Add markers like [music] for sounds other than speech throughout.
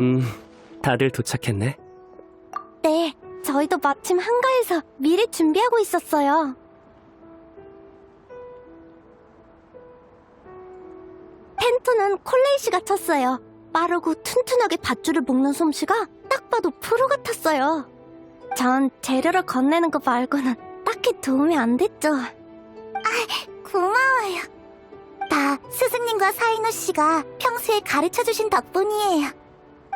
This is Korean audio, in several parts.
음, 다들 도착했네. 네, 저희도 마침 한가해서 미리 준비하고 있었어요. 텐트는 콜레이 씨가 쳤어요. 빠르고 튼튼하게 밧줄을 묶는 솜씨가 딱 봐도 프로 같았어요. 전 재료를 건네는 거 말고는 딱히 도움이 안 됐죠. 아, 고마워요. 다 스승님과 사이노 씨가 평소에 가르쳐 주신 덕분이에요.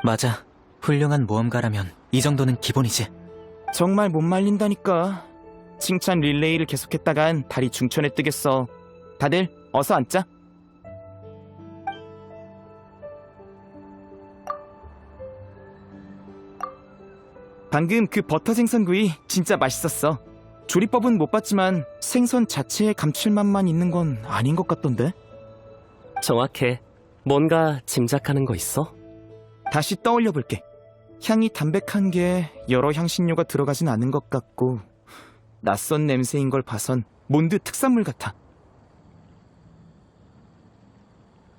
맞아. 훌륭한 모험가라면 이 정도는 기본이지. 정말 못 말린다니까. 칭찬 릴레이를 계속했다간 다리 중천에 뜨겠어. 다들 어서 앉자. 방금 그 버터 생선구이 진짜 맛있었어. 조리법은 못 봤지만 생선 자체의 감칠맛만 있는 건 아닌 것 같던데. 정확해. 뭔가 짐작하는 거 있어? 다시 떠올려 볼게. 향이 담백한 게 여러 향신료가 들어가진 않은 것 같고 낯선 냄새인 걸 봐선 몬드 특산물 같아.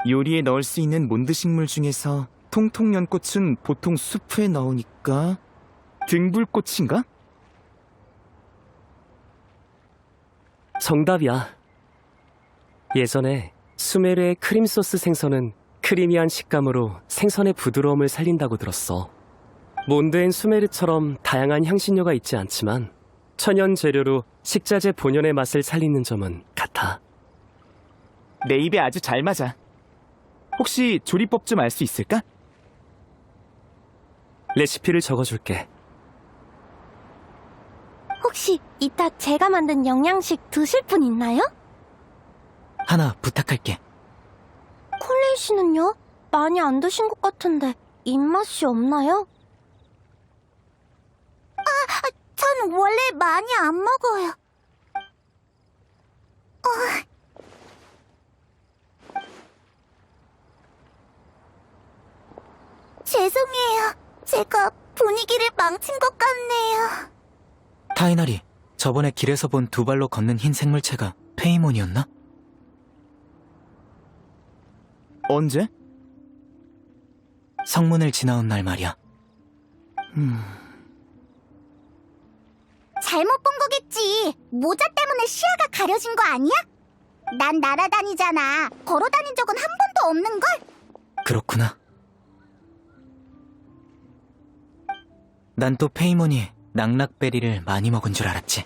요리에 넣을 수 있는 몬드 식물 중에서 통통 연꽃은 보통 수프에 넣으니까 등불꽃인가? 정답이야. 예전에 수메르의 크림 소스 생선은 크리미한 식감으로 생선의 부드러움을 살린다고 들었어. 몬드엔 수메르처럼 다양한 향신료가 있지 않지만 천연 재료로 식자재 본연의 맛을 살리는 점은 같아. 내 입에 아주 잘 맞아. 혹시 조리법 좀 알 수 있을까? 레시피를 적어줄게. 혹시 이따 제가 만든 영양식 드실 분 있나요? 하나 부탁할게. 콜레이 씨는요? 많이 안 드신 것 같은데 입맛이 없나요? 아, 전 원래 많이 안 먹어요. 죄송해요. 제가 분위기를 망친 것 같네요. 타이나리, 저번에 길에서 본 두 발로 걷는 흰 생물체가 페이몬이었나? 언제? 성문을 지나온 날 말이야. 잘못 본 거겠지. 모자 때문에 시야가 가려진 거 아니야? 난 날아다니잖아. 걸어다닌 적은 한 번도 없는걸? 그렇구나. 난 또 페이몬이 낙낙베리를 많이 먹은 줄 알았지.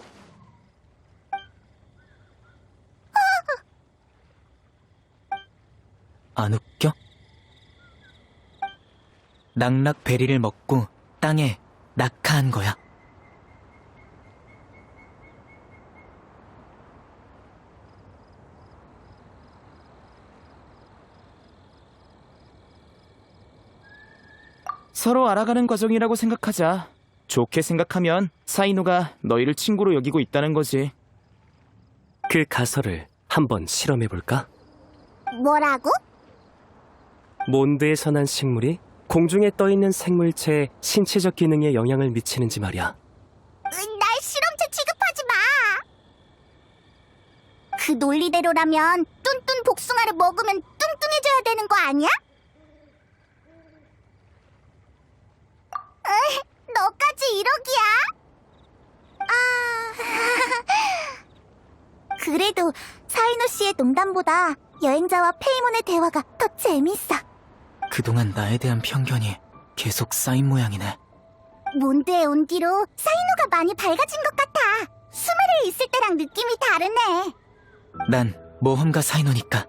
안 웃겨? 낙낙 베리를 먹고 땅에 낙하한 거야. 서로 알아가는 과정이라고 생각하자. 좋게 생각하면 사이노가 너희를 친구로 여기고 있다는 거지. 그 가설을 한번 실험해볼까? 뭐라고? 몬드에 선한 식물이 공중에 떠 있는 생물체의 신체적 기능에 영향을 미치는지 말이야. 날 실험체 취급하지 마! 그 논리대로라면 뚠뚠 복숭아를 먹으면 뚱뚱해져야 되는 거 아니야? 으이, 너까지 이러기야? 아... [laughs] 그래도 사이노 씨의 농담보다 여행자와 페이몬의 대화가 더 재밌어. 그동안 나에 대한 편견이 계속 쌓인 모양이네. 몬드에 온 뒤로 사이노가 많이 밝아진 것 같아. 수메르에 있을 때랑 느낌이 다르네. 난 모험가 사이노니까.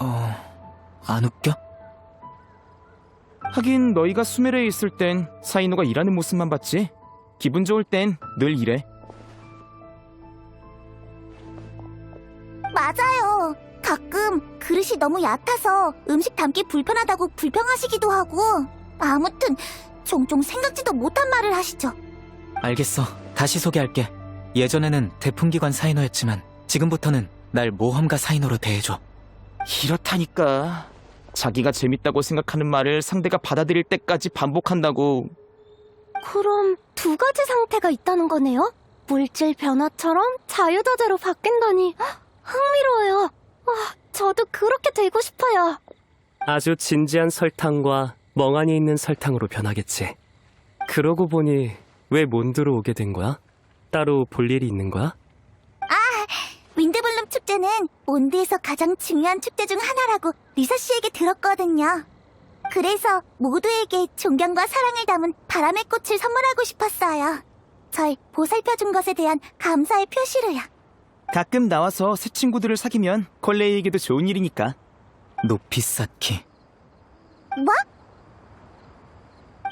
어, 안 웃겨? 하긴 너희가 수메르에 있을 땐 사이노가 일하는 모습만 봤지. 기분 좋을 땐 늘 이래. 맞아요. 그릇이 너무 얕아서 음식 담기 불편하다고 불평하시기도 하고 아무튼 종종 생각지도 못한 말을 하시죠. 알겠어. 다시 소개할게. 예전에는 대풍기관 사이노였지만 지금부터는 날 모험가 사이노로 대해줘. 이렇다니까. 자기가 재밌다고 생각하는 말을 상대가 받아들일 때까지 반복한다고. 그럼 두 가지 상태가 있다는 거네요? 물질 변화처럼 자유자재로 바뀐다니 헉, 흥미로워요. 와, 저도 그렇게 되고 싶어요. 아주 진지한 설탕과 멍하니 있는 설탕으로 변하겠지. 그러고 보니 왜 몬드로 오게 된 거야? 따로 볼 일이 있는 거야? 윈드블룸 축제는 몬드에서 가장 중요한 축제 중 하나라고 리사 씨에게 들었거든요. 그래서 모두에게 존경과 사랑을 담은 바람의 꽃을 선물하고 싶었어요. 절 보살펴준 것에 대한 감사의 표시로요. 가끔 나와서 새 친구들을 사귀면 콜레이에게도 좋은 일이니까. 높이 쌓기. 뭐?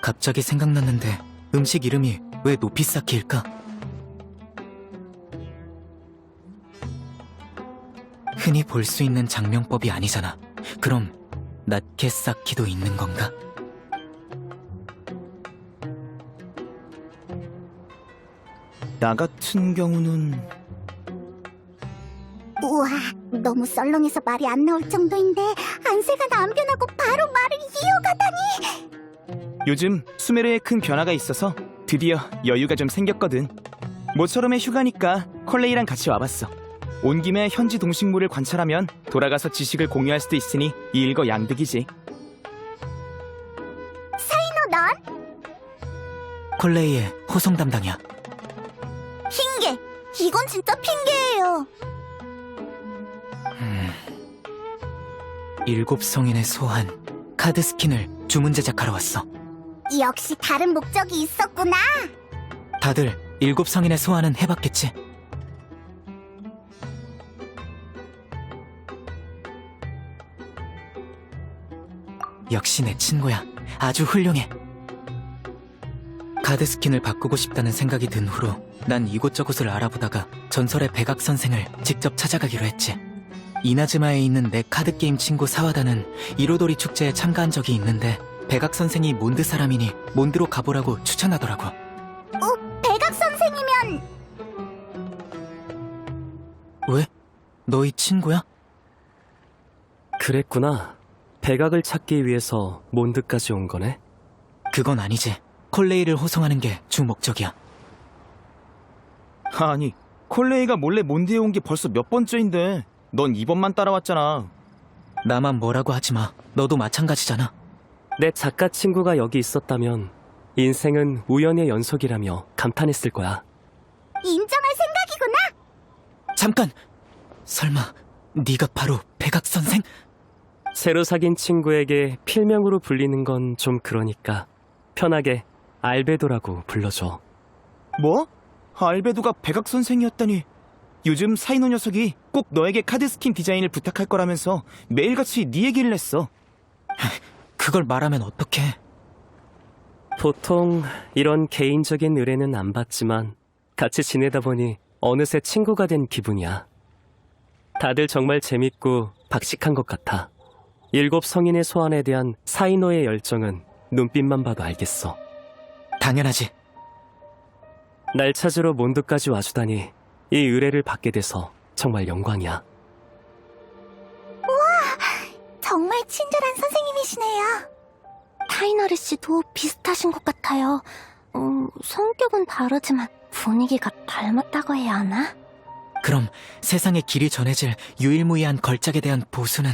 갑자기 생각났는데 음식 이름이 왜 높이 쌓기일까? 흔히 볼 수 있는 장명법이 아니잖아. 그럼 낮게 쌓기도 있는 건가? 나 같은 경우는 너무 썰렁해서 말이 안 나올 정도인데 안세가 남변하고 바로 말을 이어가다니. 요즘 수메르에 큰 변화가 있어서 드디어 여유가 좀 생겼거든. 모처럼의 휴가니까 콜레이랑 같이 와봤어. 온 김에 현지 동식물을 관찰하면 돌아가서 지식을 공유할 수도 있으니 일거 양득이지. 너 넌? 콜레이의 호송 담당이야. 핑계. 이건 진짜 핑계예요. 일곱 성인의 소환 카드 스킨을 주문 제작하러 왔어. 역시 다른 목적이 있었구나. 다들 일곱 성인의 소환은 해봤겠지? 역시 내 친구야. 아주 훌륭해. 카드 스킨을 바꾸고 싶다는 생각이 든 후로 난 이곳저곳을 알아보다가 전설의 백악 선생을 직접 찾아가기로 했지. 이나즈마에 있는 내 카드 게임 친구 사와다는 이로도리 축제에 참가한 적이 있는데 백악 선생이 몬드 사람이니 몬드로 가보라고 추천하더라고. 백악 선생이면 왜? 너희 친구야? 그랬구나. 백악을 찾기 위해서 몬드까지 온 거네. 그건 아니지. 콜레이를 호송하는 게 주 목적이야. 아니, 콜레이가 몰래 몬드에 온 게 벌써 몇 번째인데 넌 이번만 따라왔잖아. 나만 뭐라고 하지 마. 너도 마찬가지잖아. 내 작가 친구가 여기 있었다면 인생은 우연의 연속이라며 감탄했을 거야. 인정할 생각이구나. 잠깐! 설마 네가 바로 백악 선생? 새로 사귄 친구에게 필명으로 불리는 건 좀 그러니까 편하게 알베도라고 불러줘. 뭐? 알베도가 백악 선생이었다니. 요즘 사이노 녀석이 꼭 너에게 카드 스킨 디자인을 부탁할 거라면서 매일같이 네 얘기를 했어. 그걸 말하면 어떡해. 보통 이런 개인적인 의뢰는 안 받지만 같이 지내다 보니 어느새 친구가 된 기분이야. 다들 정말 재밌고 박식한 것 같아. 일곱 성인의 소환에 대한 사이노의 열정은 눈빛만 봐도 알겠어. 당연하지. 날 찾으러 몬드까지 와주다니 이 의뢰를 받게 돼서 정말 영광이야. 정말 친절한 선생님이시네요. 타이너리 씨도 비슷하신 것 같아요. 음, 성격은 다르지만 분위기가 닮았다고 해야 하나? 그럼 세상에 길이 전해질 유일무이한 걸작에 대한 보수는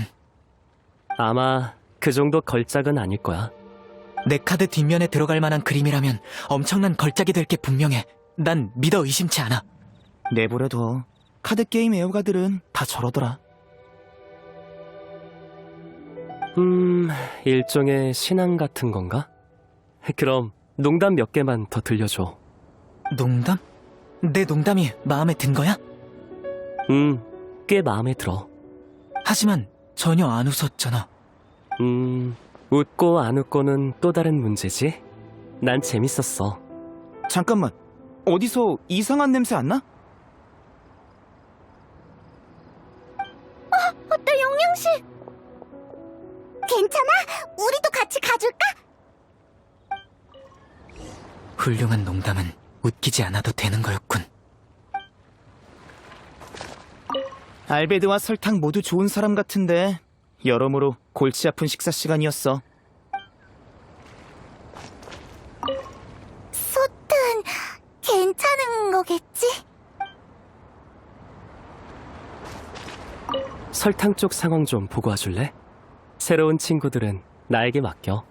아마 그 정도 걸작은 아닐 거야. 내 카드 뒷면에 들어갈 만한 그림이라면 엄청난 걸작이 될 게 분명해. 난 믿어 의심치 않아. 내버려둬. 카드 게임 애호가들은 다 저러더라. 음, 일종의 신앙 같은 건가? 그럼 농담 몇 개만 더 들려줘. 농담? 내 농담이 마음에 든 거야? 음, 꽤 마음에 들어. 하지만 전혀 안 웃었잖아. 음, 웃고 안 웃고는 또 다른 문제지. 난 재밌었어. 잠깐만. 어디서 이상한 냄새 안 나? 용영씨? 괜찮아? 우리도 같이 가줄까? 훌륭한 농담은 웃기지 않아도 되는 거였군. 알베드와 설탕 모두 좋은 사람 같은데 여러모로 골치 아픈 식사 시간이었어. 소튼, 괜찮은 거겠지? 설탕 쪽 상황 좀 보고 와 줄래? 새로운 친구들은 나에게 맡겨.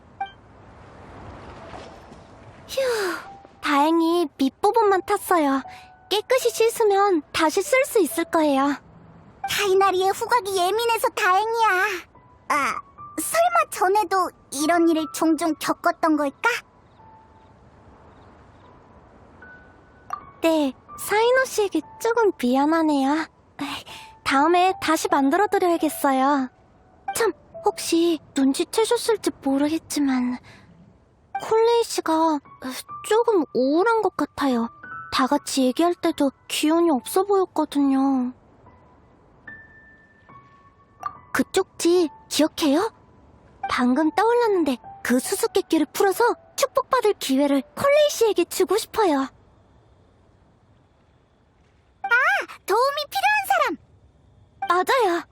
다행히 밑부분만 탔어요. 깨끗이 씻으면 다시 쓸 수 있을 거예요. 타이나리의 후각이 예민해서 다행이야. 아, 설마 전에도 이런 일을 종종 겪었던 걸까? 네, 사이노 씨에게 조금 미안하네요. 다음에 다시 만들어드려야겠어요. 참, 혹시 눈치채셨을지 모르겠지만, 콜레이 씨가 조금 우울한 것 같아요. 다 같이 얘기할 때도 기운이 없어 보였거든요. 그쪽 집 기억해요? 방금 떠올랐는데 그 수수께끼를 풀어서 축복받을 기회를 콜레이 씨에게 주고 싶어요. 도움이 필요한 맞아요.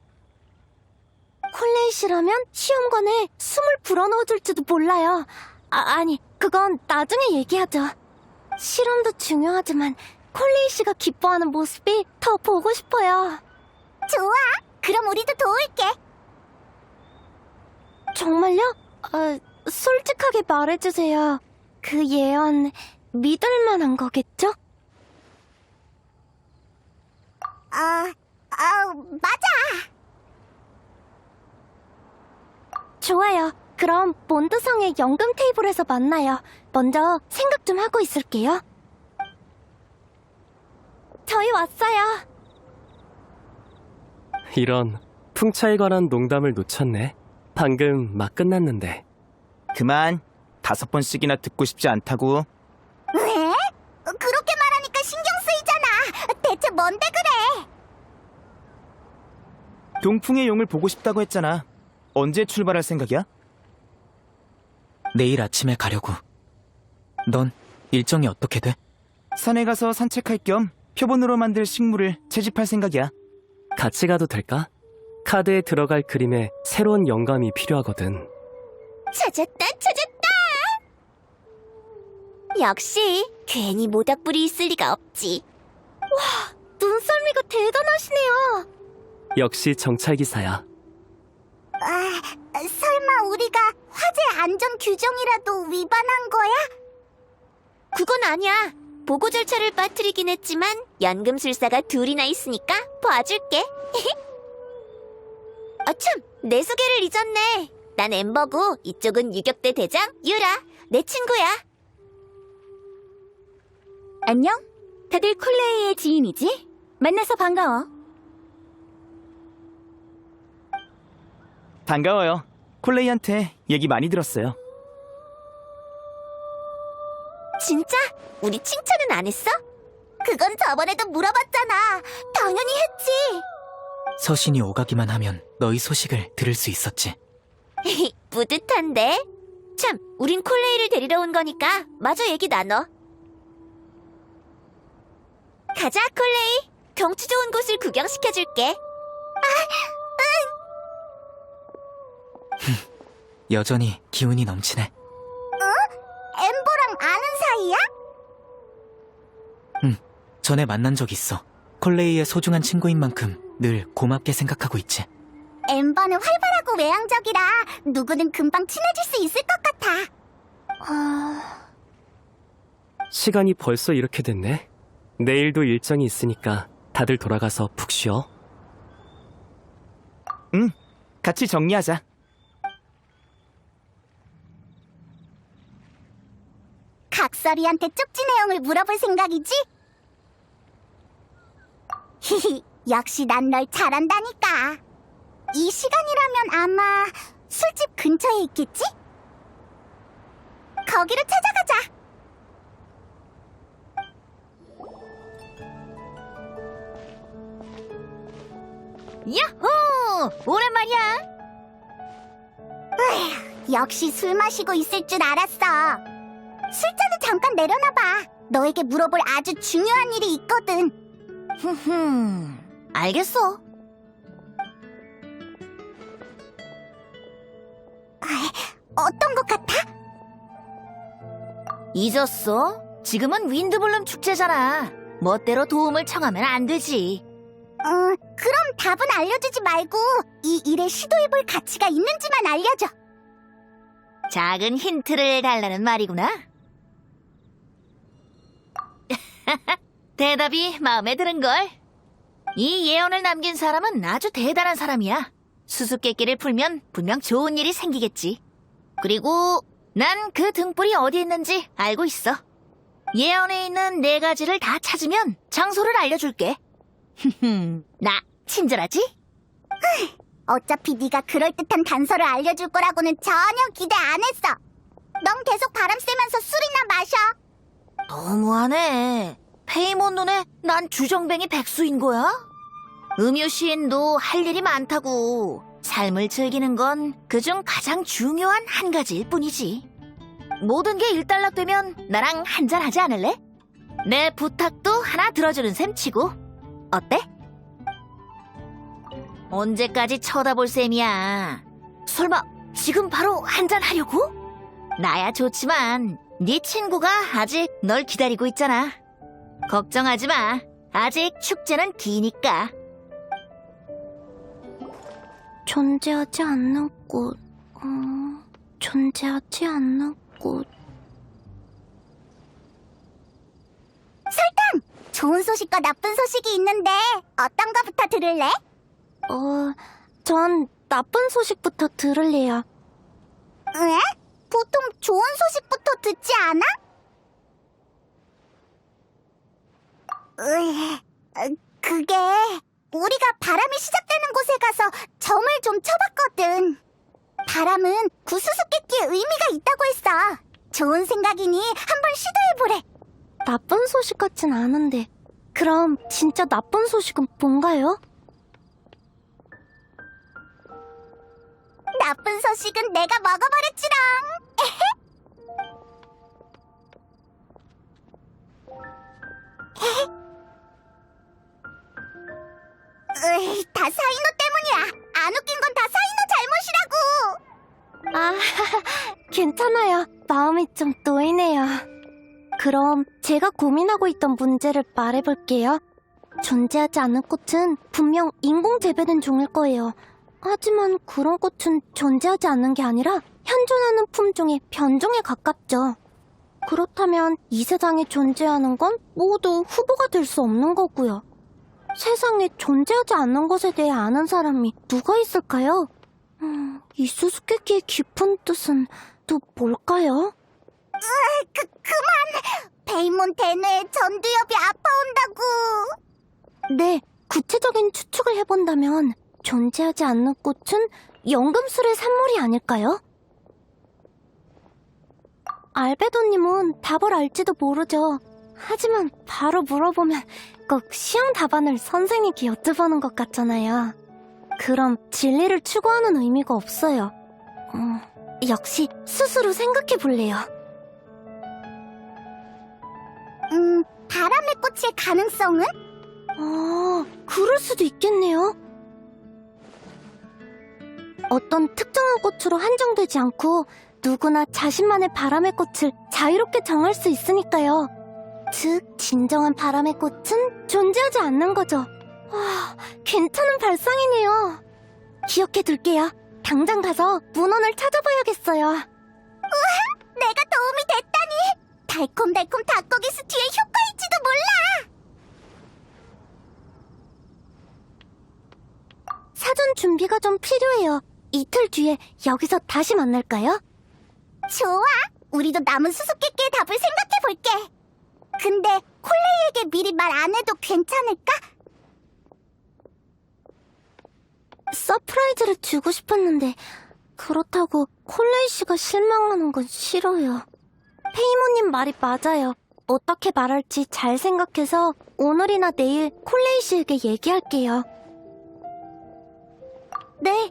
콜레이 씨라면 시험관에 숨을 불어넣어줄지도 몰라요. 아, 아니, 그건 나중에 얘기하죠. 실험도 중요하지만 콜레이 씨가 기뻐하는 모습이 더 보고 싶어요. 좋아. 그럼 우리도 도울게. 정말요? 어, 솔직하게 말해주세요. 그 예언 믿을 만한 거겠죠? 아, 아, 맞아. 좋아요. 그럼 몬드성의 연금 테이블에서 만나요. 먼저 생각 좀 하고 있을게요. 저희 왔어요. 이런 풍차에 관한 농담을 놓쳤네. 방금 막 끝났는데. 그만. 다섯 번씩이나 듣고 싶지 않다고. 왜? 그렇게 말하니까 신경 쓰이잖아. 대체 뭔데 그래? 동풍의 용을 보고 싶다고 했잖아. 언제 출발할 생각이야? 내일 아침에 가려고. 넌 일정이 어떻게 돼? 산에 가서 산책할 겸 표본으로 만들 식물을 채집할 생각이야. 같이 가도 될까? 카드에 들어갈 그림에 새로운 영감이 필요하거든. 찾았다, 찾았다. 역시 괜히 모닥불이 있을 리가 없지. 눈썰미가 대단하시네요. 역시 정찰기사야. 아, 설마 우리가 화재 안전 규정이라도 위반한 거야? 그건 아니야. 보고 절차를 빠뜨리긴 했지만 연금술사가 둘이나 있으니까 봐줄게. [laughs] 아참, 내 소개를 잊었네. 난 엠버고 이쪽은 유격대 대장 유라. 내 친구야. 안녕? 다들 콜레이의 지인이지? 만나서 반가워. 반가워요. 콜레이한테 얘기 많이 들었어요. 진짜? 우리 칭찬은 안 했어? 그건 저번에도 물어봤잖아. 당연히 했지. 서신이 오가기만 하면 너희 소식을 들을 수 있었지. [laughs] 뿌듯한데? 참, 우린 콜레이를 데리러 온 거니까 마저 얘기 나눠. 가자, 콜레이. 경치 좋은 곳을 구경시켜줄게. 여전히 기운이 넘치네. 엠버랑 아는 사이야? 전에 만난 적 있어. 콜레이의 소중한 친구인 만큼 늘 고맙게 생각하고 있지. 엠버는 활발하고 외향적이라 누구든 금방 친해질 수 있을 것 같아. 아, 시간이 벌써 이렇게 됐네. 내일도 일정이 있으니까 다들 돌아가서 푹 쉬어. 응. 같이 정리하자. 각설이한테 쪽지 내용을 물어볼 생각이지? 히히, 역시 난 널 잘한다니까. 이 시간이라면 아마 술집 근처에 있겠지? 거기로 찾아가자. 야호! 오랜만이야. 역시 술 마시고 있을 줄 알았어. 술잔을 잠깐 내려놔봐. 너에게 물어볼 아주 중요한 일이 있거든. 흠, 알겠어. 어떤 것 같아? 잊었어? 지금은 윈드블룸 축제잖아. 멋대로 도움을 청하면 안 되지. 어, 그럼 답은 알려주지 말고 이 일에 시도해볼 가치가 있는지만 알려줘. 작은 힌트를 달라는 말이구나. [laughs] 대답이 마음에 드는걸. 이 예언을 남긴 사람은 아주 대단한 사람이야. 수수께끼를 풀면 분명 좋은 일이 생기겠지. 그리고 난 그 등불이 어디 있는지 알고 있어. 예언에 있는 네 가지를 다 찾으면 장소를 알려줄게. [laughs] 나 친절하지? [laughs] 어차피 네가 그럴듯한 단서를 알려줄 거라고는 전혀 기대 안 했어. 넌 계속 바람 쐬면서 술이나 마셔. 너무하네. 페이몬 눈에 난 주정뱅이 백수인 거야? 음유 시인도 할 일이 많다고. 삶을 즐기는 건 그중 가장 중요한 한 가지일 뿐이지. 모든 게 일단락 되면 나랑 한잔 하지 않을래? 내 부탁도 하나 들어주는 셈 치고. 어때? 언제까지 쳐다볼 셈이야? 설마 지금 바로 한잔 하려고? 나야 좋지만 네 친구가 아직 널 기다리고 있잖아. 걱정하지 마. 아직 축제는 기니까. 존재하지 않는 꽃, 음, 존재하지 않는 꽃. 좋은 소식과 나쁜 소식이 있는데 어떤 거부터 들을래? 어, 전 나쁜 소식부터 들을래요. 왜? 보통 좋은 소식부터 듣지 않아? 으, 어, 그게 우리가 바람이 시작되는 곳에 가서 점을 좀 쳐봤거든. 바람은 구수수께끼의 의미가 있다고 했어. 좋은 생각이니 한번 시도해보래. 나쁜 소식 같진 않은데. 그럼 진짜 나쁜 소식은 뭔가요? 나쁜 소식은 내가 먹어버렸지롱. 으이, 다 사이노 때문이야. 안 웃긴 건 다 사이노 잘못이라고. 아, [laughs] 괜찮아요. 마음이 좀 놓이네요. 그럼 제가 고민하고 있던 문제를 말해볼게요. 존재하지 않는 꽃은 분명 인공 재배된 종일 거예요. 하지만 그런 꽃은 존재하지 않는 게 아니라 현존하는 품종의 변종에 가깝죠. 그렇다면 이 세상에 존재하는 건 모두 후보가 될 수 없는 거고요. 세상에 존재하지 않는 것에 대해 아는 사람이 누가 있을까요? 음, 이 수수께끼의 깊은 뜻은 또 뭘까요? 그, 그만! 베이몬 대뇌에 전두엽이 아파온다고! 네, 구체적인 추측을 해본다면 존재하지 않는 꽃은 연금술의 산물이 아닐까요? 알베도님은 답을 알지도 모르죠. 하지만 바로 물어보면 꼭 시험 답안을 선생님께 여쭤보는 것 같잖아요. 그럼 진리를 추구하는 의미가 없어요. 음, 역시 스스로 생각해 볼래요. 음, 바람의 꽃일 가능성은? 아, 그럴 수도 있겠네요. 어떤 특정한 꽃으로 한정되지 않고 누구나 자신만의 바람의 꽃을 자유롭게 정할 수 있으니까요. 즉, 진정한 바람의 꽃은 존재하지 않는 거죠. 와, 괜찮은 발상이네요. 기억해 둘게요. 당장 가서 문헌을 찾아봐야겠어요. 내가 도움이 됐다니! 달콤달콤 닭고기 스튜의 효과일지도 몰라! 사전 준비가 좀 필요해요. 이틀 뒤에 여기서 다시 만날까요? 좋아! 우리도 남은 수수께끼의 답을 생각해 볼게! 근데 콜레이에게 미리 말 안 해도 괜찮을까? 서프라이즈를 주고 싶었는데 그렇다고 콜레이 씨가 실망하는 건 싫어요. 페이모님 말이 맞아요. 어떻게 말할지 잘 생각해서 오늘이나 내일 콜레이 씨에게 얘기할게요. 네,